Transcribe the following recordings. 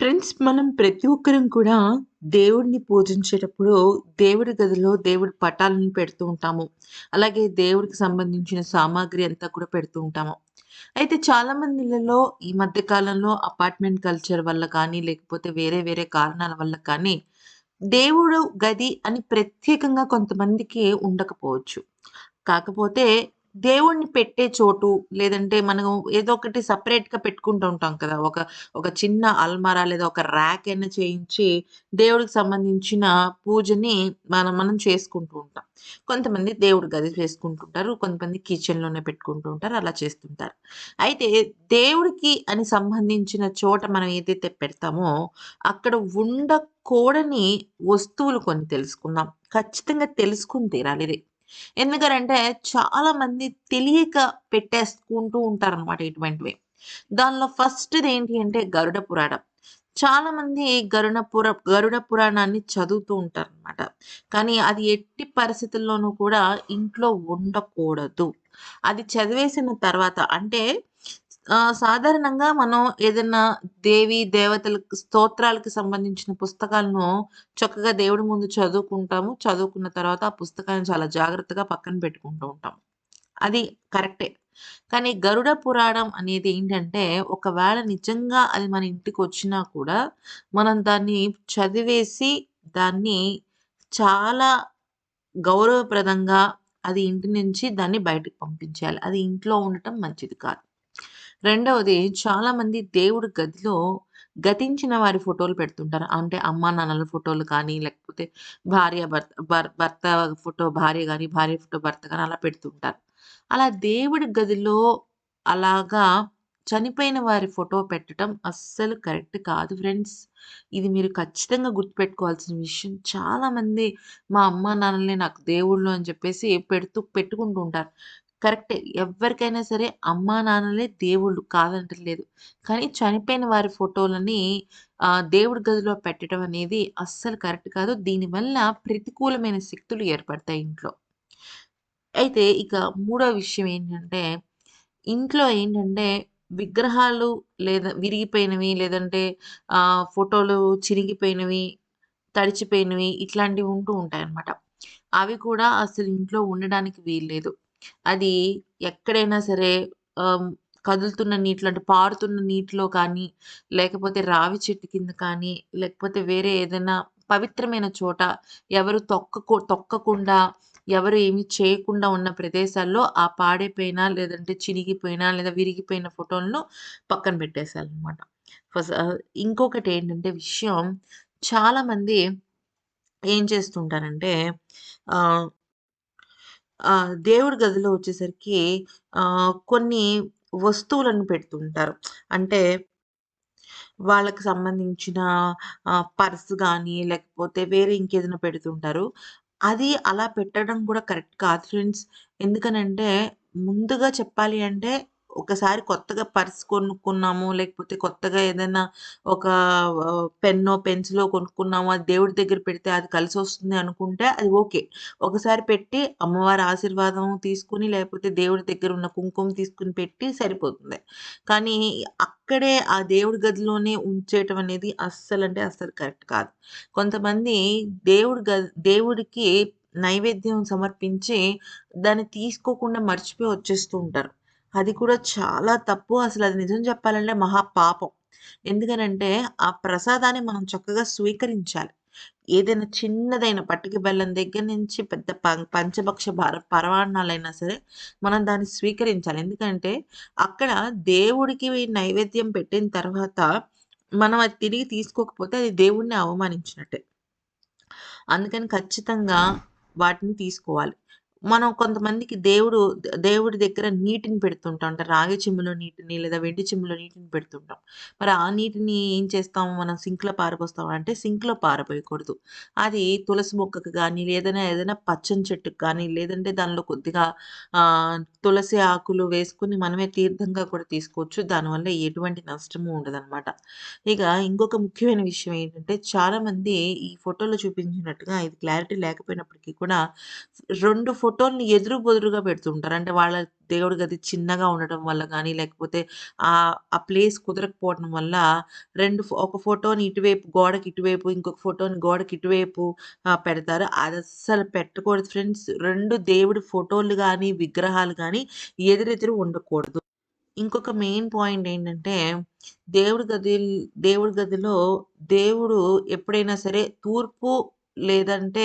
Friends మనం ప్రతి ఒక్కరం కూడా దేవుడిని పూజించేటప్పుడు దేవుడి గదిలో దేవుడి పటాలను పెడుతూ ఉంటాము. అలాగే దేవుడికి సంబంధించిన సామాగ్రి అంతా కూడా పెడుతూ ఉంటాము. అయితే చాలా మంది ఇళ్ళలో ఈ మధ్య కాలంలో అపార్ట్మెంట్ కల్చర్ వల్ల కానీ, లేకపోతే వేరే వేరే కారణాల వల్ల కానీ, దేవుడు గది అని ప్రత్యేకంగా కొంతమందికి ఉండకపోవచ్చు. కాకపోతే దేవుడిని పెట్టే చోటు, లేదంటే మనం ఏదో ఒకటి సెపరేట్‌గా పెట్టుకుంటూ ఉంటాం కదా! ఒక ఒక చిన్న అల్మారా లేదా ఒక ర్యాక్ అయినా చేయించి దేవుడికి సంబంధించిన పూజని మనం మనం చేసుకుంటూ ఉంటాం. కొంతమంది దేవుడి గది చేసుకుంటుంటారు. కొంతమంది కిచెన్‌లోనే పెట్టుకుంటూ ఉంటారు. అలా చేస్తుంటారు. అయితే దేవుడికి అని సంబంధించిన చోట మనం ఏదైతే పెడతామో అక్కడ ఉండకూడని వస్తువులు కొన్ని తెలుసుకుందాం. ఖచ్చితంగా తెలుసుకుని తీరాలి ఎందుకంటే చాలా మంది తెలియక పెట్టేసుకుంటూ ఉంటారనమాట ఇటువంటివి. దానిలో ఫస్ట్‌ది ఏంటి అంటే గరుడ పురాణం. చాలా మంది గరుడ పుర గరుడ పురాణాన్ని చదువుతూ ఉంటారనమాట. కానీ అది ఎట్టి పరిస్థితుల్లోనూ కూడా ఇంట్లో ఉండకూడదు. అది చదివేసిన తర్వాత అంటే సాధారణంగా మనం ఏదైనా దేవి, దేవతలకు స్తోత్రాలకు సంబంధించిన పుస్తకాలను చక్కగా దేవుడి ముందు చదువుకుంటాము. చదువుకున్న తర్వాత ఆ పుస్తకాన్ని చాలా జాగ్రత్తగా పక్కన పెట్టుకుంటూ ఉంటాం. అది కరెక్టే. కానీ గరుడ పురాణం అనేది ఏంటంటే, ఒకవేళ నిజంగా అది మన ఇంటికి వచ్చినా కూడా, మనం దాన్ని చదివేసి, దాన్ని చాలా గౌరవప్రదంగా అది ఇంటి నుంచి దాన్ని బయటకు పంపించేయాలి. అది ఇంట్లో ఉండటం మంచిది కాదు. రెండవది చాలామంది దేవుడి గదిలో గతించిన వారి ఫోటోలు పెడుతుంటారు. అంటే అమ్మానాన్నల ఫోటోలు కానీ, లేకపోతే భార్య భర్త భర్ భర్త ఫోటో భార్య కానీ భార్య ఫోటో భర్త కానీ అలా పెడుతుంటారు. అలా దేవుడి గదిలో అలాగా చనిపోయిన వారి ఫోటో పెట్టడం అస్సలు కరెక్ట్ కాదు ఫ్రెండ్స్. ఇది మీరు ఖచ్చితంగా గుర్తుపెట్టుకోవాల్సిన విషయం. చాలామంది మా అమ్మ నాన్నలే నాకు దేవుళ్ళు అని చెప్పేసి పెడుతూ పెట్టుకుంటూ ఉంటారు. కరెక్టే. ఎవ్వరికైనా సరే అమ్మా నాన్నలే దేవుళ్ళు కాదంటలేదు. కానీ చనిపోయిన వారి ఫోటోలని దేవుడి గదిలో పెట్టడం అనేది అస్సలు కరెక్ట్ కాదు. దీనివల్ల ప్రతికూలమైన శక్తులు ఏర్పడతాయి ఇంట్లో. అయితే ఇక మూడో విషయం ఏంటంటే, ఇంట్లో ఏంటంటే విగ్రహాలు లేదా విరిగిపోయినవి లేదంటే ఫోటోలు చిరిగిపోయినవి, తడిచిపోయినవి ఇట్లాంటివి ఉంటూ ఉంటాయన్నమాట. అవి కూడా అసలు ఇంట్లో ఉండడానికి వీల్లేదు. అది ఎక్కడైనా సరే కదులుతున్న నీటిలో అంటే పారుతున్న నీటిలో కానీ, లేకపోతే రావి చెట్టు కింద కానీ, లేకపోతే వేరే ఏదైనా పవిత్రమైన చోట ఎవరు తొక్కకు తొక్కకుండా, ఎవరు ఏమి చేయకుండా ఉన్న ప్రదేశాల్లో ఆ పాడైపోయినా లేదంటే చిరిగిపోయినా లేదా విరిగిపోయిన ఫోటోలను పక్కన పెట్టేసేయాలనమాట. ఫస్ట్ ఇంకొకటి ఏంటంటే విషయం చాలామంది ఏం చేస్తుంటారంటే దేవుడి గదిలో వచ్చేసరికి కొన్ని వస్తువులను పెడుతుంటారు. అంటే వాళ్ళకి సంబంధించిన పర్స్ కానీ లేకపోతే వేరే ఇంకేదైనా పెడుతుంటారు. అది అలా పెట్టడం కూడా కరెక్ట్ కాదు ఫ్రెండ్స్. ఎందుకనంటే ముందుగా చెప్పాలి అంటే ఒకసారి కొత్తగా పర్స్ కొనుక్కున్నాము, లేకపోతే కొత్తగా ఏదైనా ఒక పెన్నో, పెన్సిలో కొనుక్కున్నాము. అది దేవుడి దగ్గర పెడితే అది కలిసి వస్తుంది అనుకుంటే అది ఓకే. ఒకసారి పెట్టి అమ్మవారి ఆశీర్వాదం తీసుకొని, లేకపోతే దేవుడి దగ్గర ఉన్న కుంకుమ తీసుకొని పెట్టి సరిపోతుంది. కానీ అక్కడే ఆ దేవుడి గదిలోనే ఉంచేయటం అనేది అస్సలంటే అస్సలు కరెక్ట్ కాదు. కొంతమంది దేవుడి గది దేవుడికి నైవేద్యం సమర్పించి దాన్ని తీసుకోకుండా మర్చిపోయి వచ్చేస్తూ ఉంటారు. అది కూడా చాలా తప్పు. అసలు అది నిజం చెప్పాలంటే మహా పాపం. ఎందుకనంటే ఆ ప్రసాదాన్ని మనం చక్కగా స్వీకరించాలి. ఏదైనా చిన్నదైన పట్టిక బెల్లం దగ్గర నుంచి పెద్ద పం పంచభక్ష భార పరమాన్నాలైనా సరే మనం దాన్ని స్వీకరించాలి. ఎందుకంటే అక్కడ దేవుడికి నైవేద్యం పెట్టిన తర్వాత మనం అది తిరిగి తీసుకోకపోతే అది దేవుడిని అవమానించినట్టే. అందుకని ఖచ్చితంగా వాటిని తీసుకోవాలి. మనం కొంతమందికి దేవుడు దేవుడి దగ్గర నీటిని పెడుతుంటాం. అంటే రాగి చెంబులో నీటిని లేదా వెండి చెంబులో నీటిని పెడుతుంటాం. మరి ఆ నీటిని ఏం చేస్తాము మనం సింక్‌లో పారబోస్తామా అంటే సింక్‌లో పారపోయకూడదు అది తులసి మొక్కకు కానీ లేదన్నా ఏదైనా పచ్చని చెట్టుకి కానీ లేదంటే దానిలో కొద్దిగా తులసి ఆకులు వేసుకొని మనమే తీర్థంగా కూడా తీసుకోవచ్చు. దానివల్ల ఎటువంటి నష్టము ఉండదన్నమాట ఇక ఇంకొక ముఖ్యమైన విషయం ఏంటంటే చాలామంది ఈ ఫోటోలో చూపించినట్టుగా ఇది క్లారిటీ లేకపోయినప్పటికీ కూడా రెండు ఫోటో ఫోటోని ఎదురు బొదురుగా పెడుతుంటారు. అంటే వాళ్ళ దేవుడి గది చిన్నగా ఉండటం వల్ల కానీ లేకపోతే ఆ ఆ ప్లేస్ కుదరకపోవడం వల్ల రెండు ఒక ఫోటోని ఇటువైపు గోడకి ఇటువైపు, ఇంకొక ఫోటోని గోడకి ఇటువైపు పెడతారు అది అస్సలు పెట్టకూడదు ఫ్రెండ్స్. రెండు దేవుడి ఫోటోలు కానీ విగ్రహాలు కానీ ఎదురెదురు ఉండకూడదు. ఇంకొక మెయిన్ పాయింట్ ఏంటంటే, దేవుడి గది దేవుడి గదిలో దేవుడు ఎప్పుడైనా సరే తూర్పు లేదంటే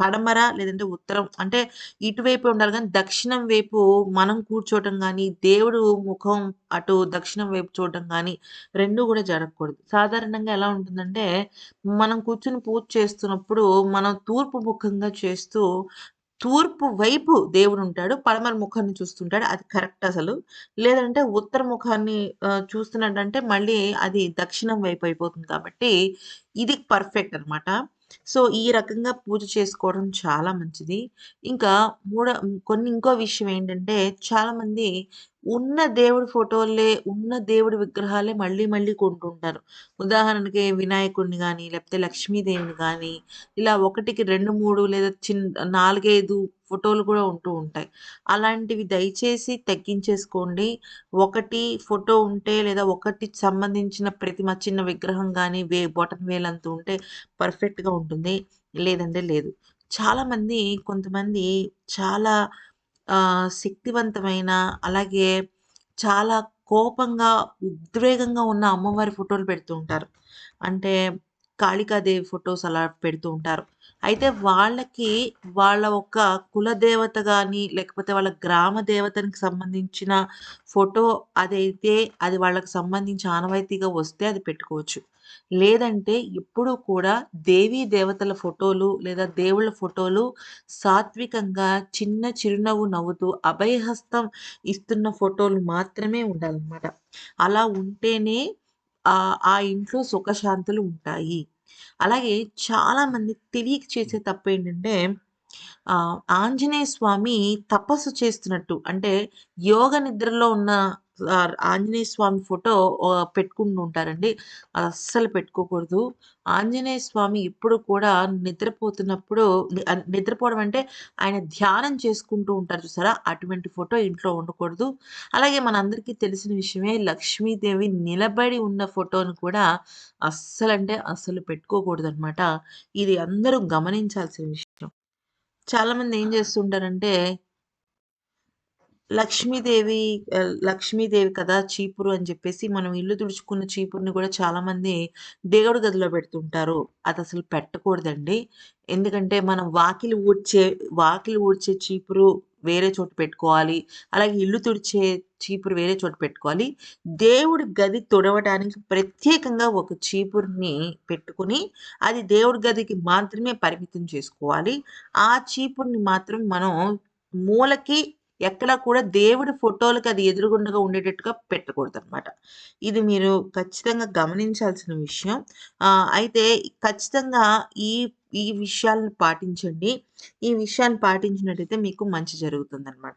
పడమర లేదంటే ఉత్తరం అంటే ఇటువైపు ఉండాలి కానీ దక్షిణం వైపు మనం కూర్చోవటం కానీ దేవుడు ముఖం అటు దక్షిణం వైపు చూడటం కానీ రెండు కూడా జరగకూడదు. సాధారణంగా ఎలా ఉంటుందంటే, మనం కూర్చొని పూజ చేస్తున్నప్పుడు మనం తూర్పు ముఖంగా చేస్తూ, తూర్పు వైపు దేవుడు ఉంటాడు పడమర ముఖాన్ని చూస్తుంటాడు. అది కరెక్ట్ అసలు. లేదంటే ఉత్తర ముఖాన్ని ఆహ్, చూస్తున్నట్టంటే మళ్ళీ అది దక్షిణం వైపు అయిపోతుంది కాబట్టి, ఇది పర్ఫెక్ట్ అనమాట. సో, ఈ రకంగా పూజ చేసుకోవడం చాలా మంచిది. ఇంకా మూడ కొన్ని ఇంకో విషయం ఏంటంటే, చాలామంది ఉన్న దేవుడి ఫోటోలే, ఉన్న దేవుడి విగ్రహాలే మళ్ళీ మళ్ళీ కొంటుంటారు. ఉదాహరణకి వినాయకుడిని కానీ లేకపోతే లక్ష్మీదేవిని కానీ ఇలా ఒకటికి 2, 3 లేదా చిన్న నాలుగైదు ఫోటోలు కూడా ఉంటూ ఉంటాయి. అలాంటివి దయచేసి తగ్గించేసుకోండి. ఒకటి ఫోటో ఉంటే లేదా ఒకటి సంబంధించిన ప్రతిమ చిన్న విగ్రహం కానీ వే బొటన్ వేలంత ఉంటే పర్ఫెక్ట్‌గా ఉంటుంది. లేదంటే లేదు. చాలామంది కొంతమంది చాలా శక్తివంతమైన అలాగే చాలా కోపంగా, ఉద్వేగంగా ఉన్న అమ్మవారి ఫోటోలు పెడుతూ ఉంటారు. అంటే కాళికాదేవి ఫోటోస్ అలా పెడుతూ ఉంటారు. అయితే వాళ్ళకి వాళ్ళ ఒక కులదేవత కానీ లేకపోతే వాళ్ళ గ్రామ దేవతనికి సంబంధించిన ఫోటో అదైతే అది వాళ్ళకి సంబంధించి ఆనవాయితీగా వస్తే అది పెట్టుకోవచ్చు. లేదంటే ఎప్పుడూ కూడా దేవీ దేవతల ఫోటోలు లేదా దేవుళ్ళ ఫోటోలు సాత్వికంగా చిన్న చిరునవ్వు నవ్వుతూ అభయహస్తం ఇస్తున్న ఫోటోలు మాత్రమే ఉండాలన్నమాట అలా ఉంటేనే ఆ ఇంట్లో సుఖశాంతులు ఉంటాయి. అలాగే చాలామంది తెలియక చేసే తప్పేంటంటే, ఆహ్, ఆంజనేయ స్వామి తపస్సు చేస్తున్నట్టు అంటే యోగ నిద్రలో ఉన్న ఆంజనేయ స్వామి ఫోటో పెట్టుకుంటూ ఉంటారండి. అస్సలు పెట్టుకోకూడదు. ఆంజనేయ స్వామి ఇప్పుడు కూడా నిద్రపోతున్నప్పుడు నిద్రపోవడం అంటే ఆయన ధ్యానం చేసుకుంటూ ఉంటారు చూసారా? అటువంటి ఫోటో ఇంట్లో ఉండకూడదు. అలాగే మనందరికీ తెలిసిన విషయమే లక్ష్మీదేవి నిలబడి ఉన్న ఫోటోను కూడా అస్సలంటే అస్సలు పెట్టుకోకూడదు అనమాట ఇది అందరూ గమనించాల్సిన విషయం. చాలామంది ఏం చేస్తుంటారంటే లక్ష్మీదేవి లక్ష్మీదేవి కదా! చీపురు అని చెప్పేసి మనం ఇల్లు తుడుచుకున్న చీపురుని కూడా చాలామంది దేవుడి గదిలో పెడుతుంటారు. అది అసలు పెట్టకూడదండి. ఎందుకంటే మనం వాకిలి ఊడ్చే వాకిలి ఊడ్చే చీపురు వేరే చోట పెట్టుకోవాలి. అలాగే ఇల్లు తుడిచే చీపురు వేరే చోట పెట్టుకోవాలి. దేవుడి గది తుడవటానికి ప్రత్యేకంగా ఒక చీపురుని పెట్టుకొని, అది దేవుడి గదికి మాత్రమే పరిమితం చేసుకోవాలి. ఆ చీపురుని మాత్రం మనం మూలకి ఎక్కడ కూడా దేవుడి ఫోటోలకు అది ఎదురుగుండగా ఉండేటట్టుగా పెట్టకూడదు అనమాట ఇది మీరు ఖచ్చితంగా గమనించాల్సిన విషయం. అయితే ఖచ్చితంగా ఈ ఈ విషయాలను పాటించండి. ఈ విషయాన్ని పాటించినట్టయితే మీకు మంచి జరుగుతుందన్నమాట